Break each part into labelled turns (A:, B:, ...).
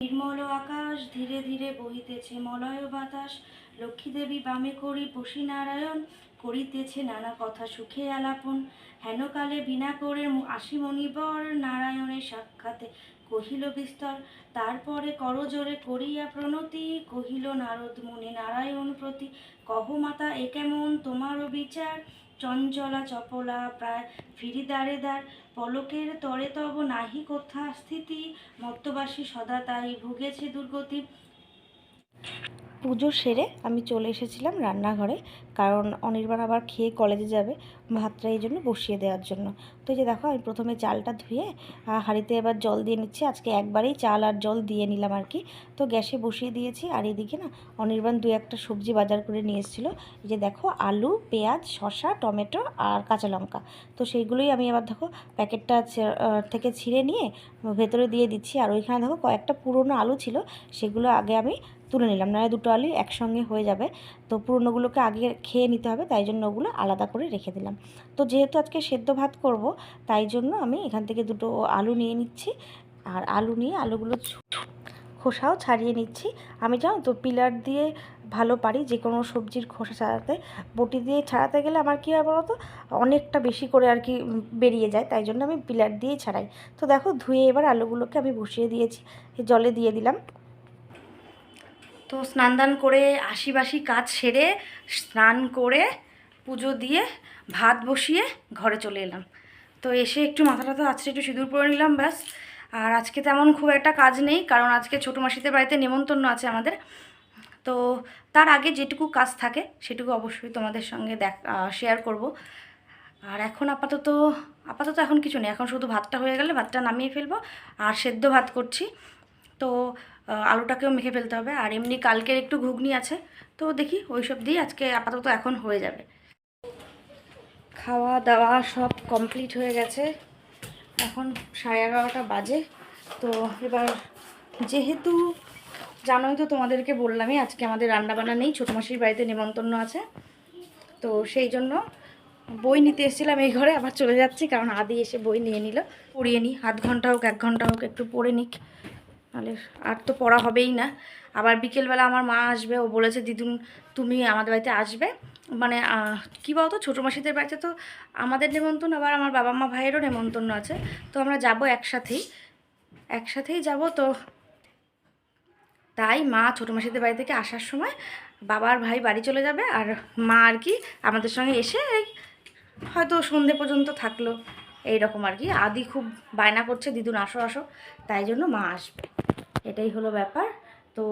A: নির্মল আকাশ ধীরে ধীরে বহিতেছে, মলয় বাতাস। লক্ষ্মীদেবী বামে করি, বসি নারায়ণ করিতেছে নানা কথা, সুখে আলাপন। হেনকালে বিনা করে আসি মণিবর নারায়ণের সাক্ষাতে। কহিল, বিস্তর, তারপরে করজোরে করিয়া প্রণতি। কহিল, নারদ মুনি, নারায়ণ প্রতি, কহ মাতা, এ কেমন তোমারও বিচার? চঞ্চলা চপলা, প্রায় ফিরি দাঁড়ে দাঁড়, পলকের তরে তব নাহি কোথা স্থিতি, মত্তবাসী সদা তাই ভুগেছে দুর্গতি। পুজো সেরে আমি চলে এসেছিলাম রান্নাঘরে, কারণ অনির্বাণ আবার খেয়ে কলেজে যাবে ভাতটা এই জন্য বসিয়ে দেওয়ার জন্য। তো এই যে দেখো, আমি প্রথমে চালটা ধুয়ে হাঁড়িতে এবার জল দিয়ে নিচ্ছি। আজকে একবারেই চাল আর জল দিয়ে নিলাম আর কি। তো গ্যাসে বসিয়ে দিয়েছি, আর এদিকে না অনির্বাণ দু একটা সবজি বাজার করে নিয়ে এসেছিল। এই যে দেখো, আলু, পেঁয়াজ, শসা, টমেটো আর কাঁচা লঙ্কা। তো সেইগুলোই আমি আবার দেখো প্যাকেটটা থেকে ছিঁড়ে নিয়ে ভেতরে দিয়ে দিচ্ছি। আর ওইখানে দেখো কয়েকটা পুরনো আলু ছিল, সেগুলো আগে আমি তুলে নিলাম। নাহলে দুটো আলু একসঙ্গে হয়ে যাবে। তো পুরনোগুলোকে আগে খেয়ে নিতে হবে, তাই জন্য ওগুলো আলাদা করে রেখে দিলাম। তো যেহেতু আজকে সেদ্ধ ভাত করব, তাই জন্য আমি এখান থেকে দুটো আলু নিয়ে নিচ্ছি। আর আলু নিয়ে আলুগুলো খোসাও ছাড়িয়ে নিচ্ছি। আমি জানো তো পিলার দিয়ে ভালো পারি যে কোনো সবজির খোসা ছাড়াতে। বটি দিয়ে ছাড়াতে গেলে আমার কী হয় বলতো? অনেকটা বেশি করে আর কি বেরিয়ে যায়, তাই জন্য আমি পিলার দিয়েই ছাড়াই। তো দেখো ধুয়ে এবার আলুগুলোকে আমি বসিয়ে দিয়েছি, জলে দিয়ে দিলাম। তো স্নান দান করে আশিবাসি কাজ সেরে স্নান করে পুজো দিয়ে ভাত বসিয়ে ঘরে চলে এলাম। তো এসে একটু মাথাটা তো আজকে একটু সিঁদুর পরে নিলাম, ব্যাস। আর আজকে তেমন খুব একটা কাজ নেই, কারণ আজকে ছোটো মাসিদের বাড়িতে নেমন্তন্ন আছে আমাদের। তো তার আগে যেটুকু কাজ থাকে সেটুকু অবশ্যই তোমাদের সঙ্গে দেখ শেয়ার করব। আর এখন আপাতত আপাতত এখন কিছু নেই, এখন শুধু ভাতটা হয়ে গেলে ভাতটা নামিয়ে ফেলব। আর সেদ্ধ ভাত করছি। তো আলুটাকেও মেখে ফেলতে হবে। আর এমনি কালকের একটু ঘুগনি আছে, তো দেখি ওই সব দিয়ে আজকে আপাতত এখন হয়ে যাবে। খাওয়া দাওয়া সব কমপ্লিট হয়ে গেছে। এখন সাড়ে এগারোটা বাজে, তো এবার যেহেতু জানোই তো তোমাদেরকে বললামই আজকে আমাদের রান্নাবান্না নেই ছোটো মাসির বাড়িতে নেমন্তন্ন আছে। তো সেই জন্য বই নিতে এসেছিলাম এই ঘরে, আবার চলে যাচ্ছি, কারণ আদি এসে বই নিয়ে নিল। পড়িয়ে নিই, আধ ঘণ্টা হোক, এক ঘণ্টা হোক, একটু পড়ে নিক। নাহলে আর তো পড়া হবেই না। আবার বিকেলবেলা আমার মা আসবে, ও বলেছে, দিদুন, তুমি আমাদের বাড়িতে আসবে। মানে কি বলতো, ছোটো মাসিদের বাড়িতে তো আমাদের নেমন্তন্ন, আবার আমার বাবা মা ভাইয়েরও নেমন্তন্ন আছে। তো আমরা যাব একসাথেই একসাথেই যাব। তো তাই মা ছোটো মাসিদের বাড়ি থেকে আসার সময় বাবার ভাই বাড়ি চলে যাবে, আর মা আর কি আমাদের সঙ্গে এসে এই হয়তো সন্ধে পর্যন্ত থাকল। এই রকম আর কি। আদি খুব বায়না করছে, দিদুন, আসো আসো। তাই জন্য মা আসবে। এটাই হলো ব্যাপার। তো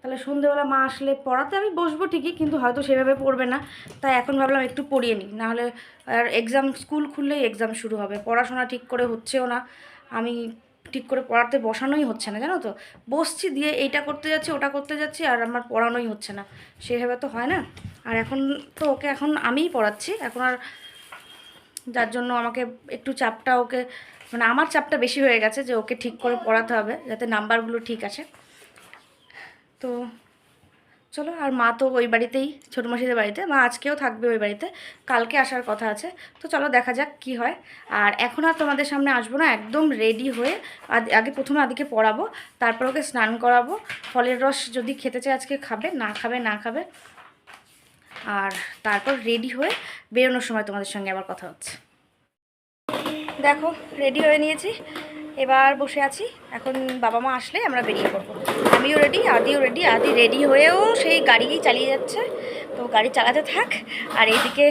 A: তাহলে সন্ধেবেলা মা আসলে পড়াতে আমি বসবো ঠিকই, কিন্তু হয়তো সেভাবে পড়বে না। তাই এখন ভাবলাম একটু পড়িয়ে নিই। নাহলে আর এক্সাম স্কুল খুললেই এক্সাম শুরু হবে। পড়াশোনা ঠিক করে হচ্ছেও না। আমি ঠিক করে পড়াতে বসানোই হচ্ছে না, জানো তো? বসছি দিয়ে এইটা করতে যাচ্ছি, ওটা করতে যাচ্ছি, আর আমার পড়ানোই হচ্ছে না। সেভাবে তো হয় না। আর এখন তো ওকে, এখন আমিই পড়াচ্ছি। এখন আর যার জন্য আমাকে একটু চাপটা ওকে মানে আমার চাপটা বেশি হয়ে গেছে যে ওকে ঠিক করে পড়াতে হবে যাতে নাম্বারগুলো ঠিক আছে। তো চলো, আর মা তো ওই বাড়িতেই, ছোটো মাসিদের বাড়িতে, মা আজকেও থাকবে ওই বাড়িতে, কালকে আসার কথা আছে। তো চলো দেখা যাক কি হয়। আর এখন আর তোমাদের সামনে আসব না, একদম রেডি হয়ে আগে প্রথমে আদিকে পড়াবো, তারপর ওকে স্নান করাবো। ফলের রস যদি খেতে চায় আজকে খাবে, না খাবে না খাবে। আর তারপর রেডি হয়ে বেরোনোর সময় তোমাদের সঙ্গে আবার কথা হচ্ছে। দেখো রেডি হয়ে নিয়েছি। এবার বসে আছি। এখন বাবা মা আসলে আমরা বেরিয়ে পড়ব। আমিও রেডি আদিও রেডি আদি রেডি হয়েও সেই গাড়িই চালিয়ে যাচ্ছে। তো গাড়ি চালাতে থাক। আর এইদিকে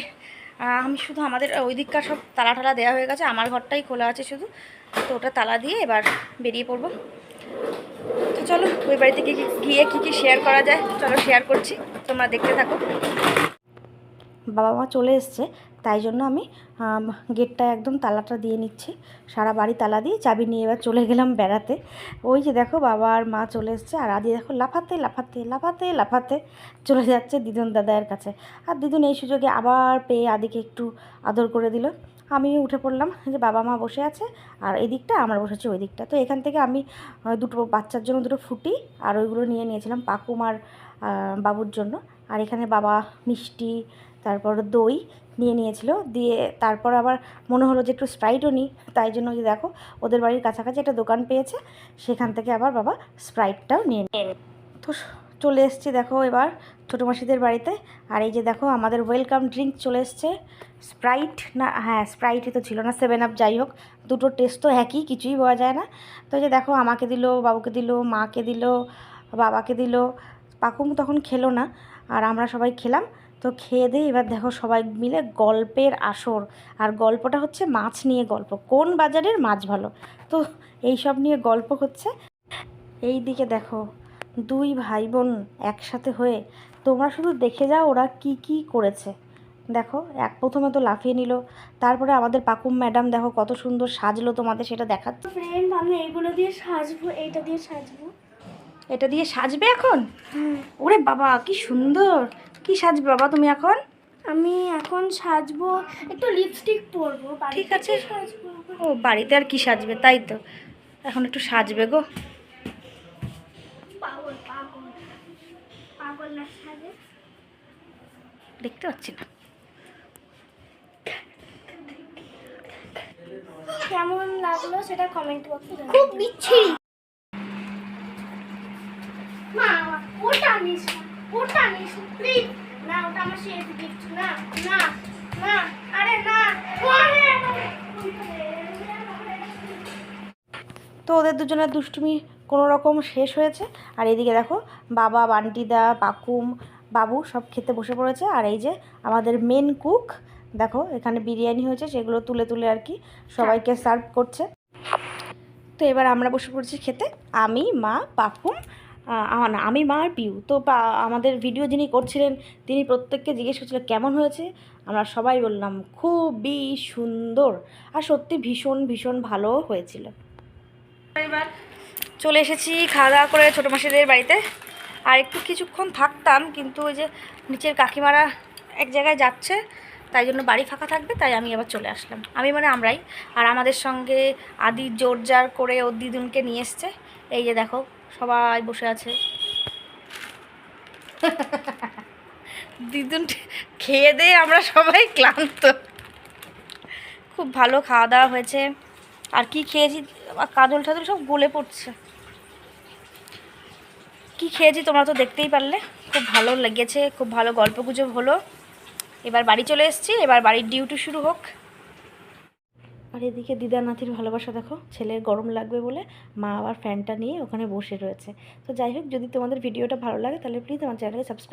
A: আমি শুধু আমাদের, ওই দিককার সব তালা টালা দেওয়া হয়ে গেছে। আমার ঘরটাই খোলা আছে শুধু। তো ওটা তালা দিয়ে এবার বেরিয়ে পড়ব। তো চলো, ওই বাড়িতে গিয়ে গিয়ে কী কী শেয়ার করা যায়? চলো শেয়ার করছি। তোমরা দেখতে থাকো। বাবা মা চলে এসছে, তাই জন্য আমি গেটটা একদম তালাটা দিয়ে নিচ্ছি। সারা বাড়ি তালা দিয়ে চাবি নিয়ে এবার চলে গেলাম বেড়াতে। ওই যে দেখো বাবা আর মা চলে এসছে, আর আদি দেখো লাফাতে লাফাতে লাফাতে লাফাতে চলে যাচ্ছে দিদুন দাদায়ের কাছে। আর দিদুন এই সুযোগে আবার পেয়ে আদিকে একটু আদর করে দিল। আমি উঠে পড়লাম যে বাবা মা বসে আছে, আর এদিকটা আমরা বসেছি ওই দিকটা। তো এখান থেকে আমি দুটো বাচ্চার জন্য দুটো ফুটি আর ওইগুলো নিয়ে নিয়েছিলাম পাকুমার বাবুর জন্য। আর এখানে বাবা মিষ্টি তারপর দই নিয়ে নিয়েছিল। দিয়ে তারপর আবার মনে হলো যে একটু স্প্রাইটও নিই। তাই জন্য যে দেখো, ওদের বাড়ির কাছাকাছি একটা দোকান পেয়েছে। সেখান থেকে আবার বাবা স্প্রাইটটাও নিয়ে নিল। তো চলে এসেছি দেখো এবার ছোটো মাসিদের বাড়িতে। আর এই যে দেখো আমাদের ওয়েলকাম ড্রিঙ্ক চলে এসছে। স্প্রাইট না হ্যাঁ স্প্রাইটই তো ছিল না সেভেন আপ যাই হোক। দুটো টেস্ট তো একই, কিছুই পাওয়া যায় না। তো যে দেখো আমাকে দিল, বাবুকে দিল, মাকে দিল, বাবাকে দিল। পাকুম তখন খেলো না। আর আমরা সবাই খেলাম। তো খেয়ে দিয়ে এবার দেখো সবাই মিলে গল্পের আসর। আর গল্পটা হচ্ছে মাছ নিয়ে গল্প। কোন বাজারের মাছ ভালো? তো এই সব নিয়ে গল্প হচ্ছে। এই দিকে দেখো দুই ভাই বোন একসাথে হয়ে তোমরা শুধু দেখে যাও ওরা কি কি করেছে। দেখো এক প্রথমে তো লাফিয়ে নিল তারপরে আমাদের পাকুম ম্যাডাম দেখো কত সুন্দর সাজলো তোমাদের সেটা দেখাচ্ছে
B: ফ্রেন্ড আমি এইগুলো দিয়ে সাজবো এইটা দিয়ে সাজবো।
A: এটা দিয়ে সাজবে এখন? ওরে বাবা কি সুন্দর! কি সাজবে বাবা তুমি এখন?
B: আমি এখন সাজবো একটু লিপস্টিক পরবো
A: ঠিক আছে।
B: সাজবো?
A: ও বাড়িতে আর কি সাজবে তাই তো। এখন একটু সাজবে গো।
B: পাগল পাগল পাগল না সাজে।
A: দেখতে পাচ্ছি না।
B: কেমন লাগল সেটা কমেন্ট বক্সে খুব বিচ্ছিরি মা ওটা নিস না, ওটা নিস প্লিজ না ওটা আমার শেষ গিফট না না না আরে না
A: তো ওদের দুজনের দুষ্টুমি কোনো রকম শেষ হয়েছে? আর এইদিকে দেখো বাবা বান্টিদা পাকুম বাবু সব খেতে বসে পড়েছে। আর এই যে আমাদের মেন কুক দেখো এখানে বিরিয়ানি হয়েছে সেগুলো তুলে তুলে আর কি সবাইকে সার্ভ করছে। তো এবার আমরা বসে পড়েছি খেতে। আমি মা পাকুম না, আমি মা আর পিউ। তো আমাদের ভিডিও যিনি করছিলেন, তিনি প্রত্যেককে জিজ্ঞেস করছিলেন কেমন হয়েছে? আমরা সবাই বললাম, খুবই সুন্দর। আর সত্যি ভীষণ ভীষণ ভালো হয়েছিল। এবার চলে এসেছি খাওয়া দাওয়া করে ছোটো মাসিদের বাড়িতে। আর একটু কিছুক্ষণ থাকতাম, কিন্তু ওই যে নিচের কাকিমারা এক জায়গায় যাচ্ছে, তাই জন্য বাড়ি ফাঁকা থাকবে, তাই আমি আবার চলে আসলাম। আমি মানে আমরাই। আর আমাদের সঙ্গে আদি জোর করে ওর দিদুনকে নিয়ে এসছে। এই যে দেখো সবাই বসে আছে। দিদুন খেয়ে দিয়ে আমরা সবাই ক্লান্ত। খুব ভালো খাওয়া দাওয়া হয়েছে। আর কি খেয়েছি? কাজল টাজল সব গলে পড়ছে। কি খেয়েছি তোমরা তো দেখতেই পারলে। খুব ভালো লেগেছে, খুব ভালো গল্প গুজব হলো। এবার বাড়ি চলে এসেছি, এবার বাড়ির ডিউটি শুরু হোক। আর এদিকে দিদা নাতির ভালোবাসা দেখো, ছেলের গরম লাগবে বলে মা আবার ফ্যানটা নিয়ে ওখানে বসে রয়েছে। তো যাই হোক, যদি তোমাদের ভিডিওটা ভালো লাগে তাহলে প্লিজ আমার চ্যানেলকে সাবস্ক্রাইব